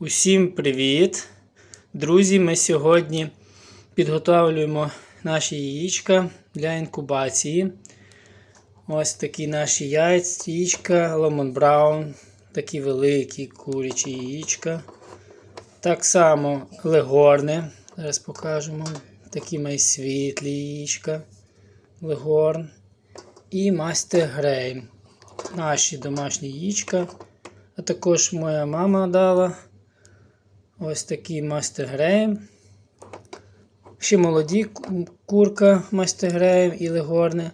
Усім привіт! Друзі, ми сьогодні підготовлюємо наші яєчка для інкубації. Ось такі наші яйця, яєчка, Ломон Браун, такі великі курячі яєчка. Так само легорни. Зараз покажемо. Такі май світлі яєчка. Легорн. І Мастер Грей. Наші домашні яєчка. А також моя мама дала. Ось такий Мастер Грейм. Ще молоді курка Мастер Грейм і Легорне.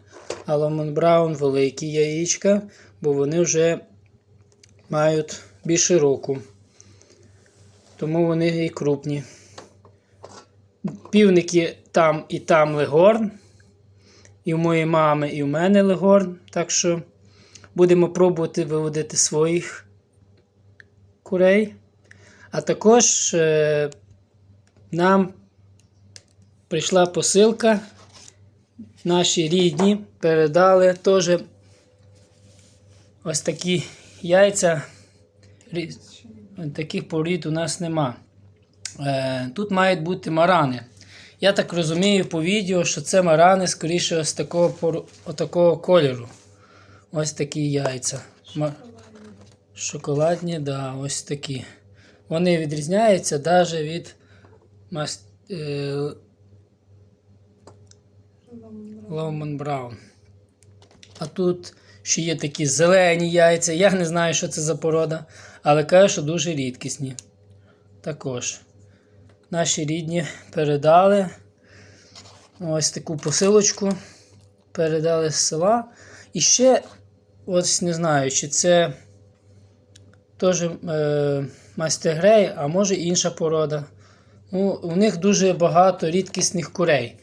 А Ломон Браун великі яєчка, бо вони вже мають більше року. Тому вони і крупні. Півники там і там Легорн. І в моєї мами, і в мене Легорн. Так що будемо пробувати виводити своїх курей. А також е, нам прийшла посилка. Наші рідні передали теж ось такі яйця. Таких порід у нас нема. Е, тут мають бути марани. Я так розумію по відео, що це марани, скоріше, ось такого, отакого кольору. Ось такі яйця. Ма- Шоколадні, да, ось такі. Вони відрізняються навіть від мас... е... Браун. А тут ще є такі зелені яйця. Я не знаю, що це за порода, але кажу, що дуже рідкісні. Також. Наші рідні передали ось таку посилочку. Передали з села. І ще, ось не знаю, чи це теж е, Мастер Грей, а може інша порода. Ну, у них дуже багато рідкісних курей.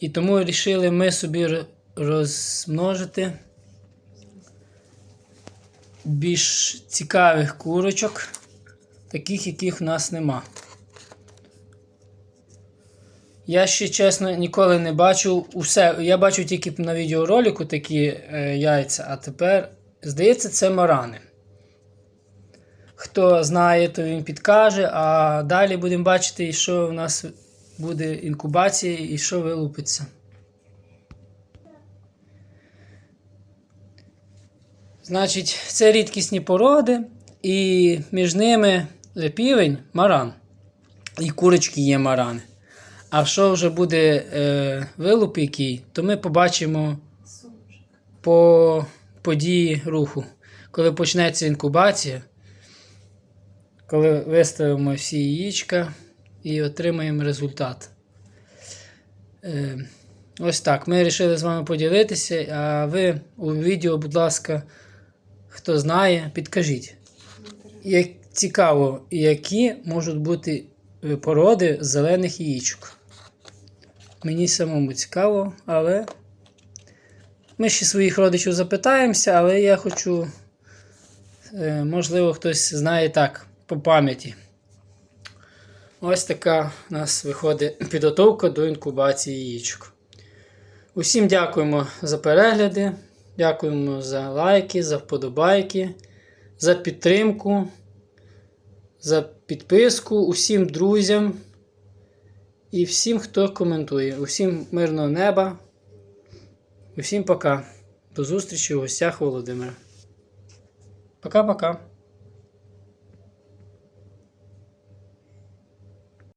І тому вирішили ми собі розмножити більш цікавих курочок, таких, яких в нас нема. Я ще чесно ніколи не бачив усе. Я бачив тільки на відеоролику такі е, яйця, а тепер, здається, це марани. Хто знає, то він підкаже, а далі будемо бачити, що в нас буде інкубація і що вилупиться. Значить, це рідкісні породи, і між ними півень маран. І курочки є марани. А що вже буде е, вилуп який, то ми побачимо по події руху. Коли почнеться інкубація, коли виставимо всі яєчка і отримаємо результат. Е, ось так. Ми вирішили з вами поділитися. А ви у відео, будь ласка, хто знає, підкажіть. Як цікаво, які можуть бути породи зелених яєчок. Мені самому цікаво, але ми ще своїх родичів запитаємося, але я хочу, е, можливо, хтось знає так, по пам'яті. Ось така у нас виходить підготовка до інкубації яєчок. Усім дякуємо за перегляди, дякуємо за лайки, за вподобайки, за підтримку, за підписку, усім друзям і всім, хто коментує. Усім мирного неба. Усім пока. До зустрічі у гостях Володимира. Пока-пока.